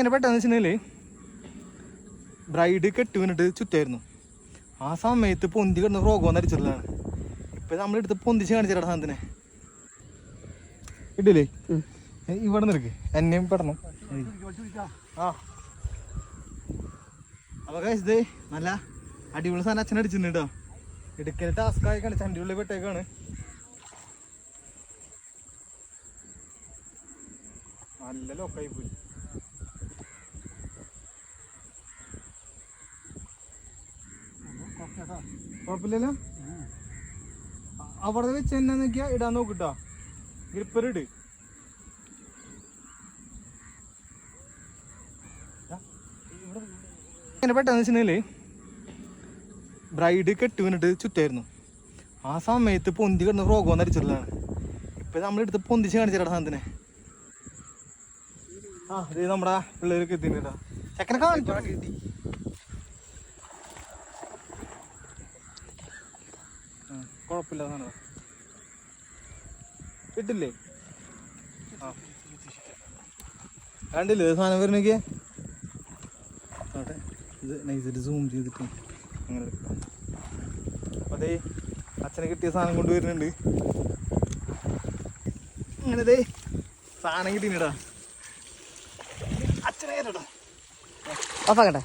ഇങ്ങനെ പെട്ടെന്ന് വെച്ചിട്ടുണ്ടെങ്കിൽ ബ്രൈഡ് കെട്ടി വീണിട്ട് ചുറ്റായിരുന്നു. ആ സമയത്ത് പൊന്തി കിടന്ന് ഫ്രോഗോ നരിച്ചിട്ടുള്ളതാണ് ഇപ്പൊ നമ്മളെടുത്ത് പൊന്തിച്ച് കാണിച്ചിട്ടാ സാധനത്തിനെ. ഇടില്ലേ? ഇവിടെ നിൽക്ക് എന്നെയും പെടണം. ആ. കഴിച്ചത് നല്ല അടിപൊളി സാധനം അച്ഛൻ അടിച്ചിട്ടുണ്ട് കേട്ടോ എടുക്കൽ ടാസ്ക് ആയിക്കാണ് ചണ്ടി ഉള്ളിൽ പെട്ടേക്കാണ്. നല്ല ലോക്കായി പോയി. കുഴപ്പമില്ലല്ലോ? അവിടെ വെച്ച് എന്നാ നോക്കിയാ ഇടാൻ നോക്കിട്ടോ. ഗ്രിപ്പർ ഇട്. ഇങ്ങനെ പെട്ടെന്ന് വെച്ചിട്ടുണ്ടെങ്കിൽ ബ്രൈഡ് കെട്ടി വീണിട്ട് ചുറ്റായിരുന്നു. ആ സമയത്ത് പൊന്തി കിടന്ന് രോഗം നരിച്ചിട്ടുള്ളതാണ് ഇപ്പൊ നമ്മളെടുത്ത് പൊന്തിച്ച് കാണിച്ചിട്ടാ സാധനത്തിനെ. ആ ഇത് നമ്മുടെ പിള്ളേർക്ക് എത്തിണ്ടാ ചെക്കനെ കാണിച്ചോ? കിട്ടി കുഴപ്പമില്ല സാധനം കിട്ടില്ലേ? ആ. കണ്ടില്ലേ സാധനം വരുന്നൊക്കെ? ആട്ടെ ഇത് നൈസായിട്ട് സൂം ചെയ്തിട്ട് അങ്ങനെ എടുക്കാം. അതേ അച്ഛനെ കിട്ടിയ സാധനം കൊണ്ടുവരുന്നുണ്ട് അങ്ങനെ ദേ സാധനം കിട്ടിയിട്ടാ അച്ഛനെ കേട്ടോ ഓഫാക്കട്ടെ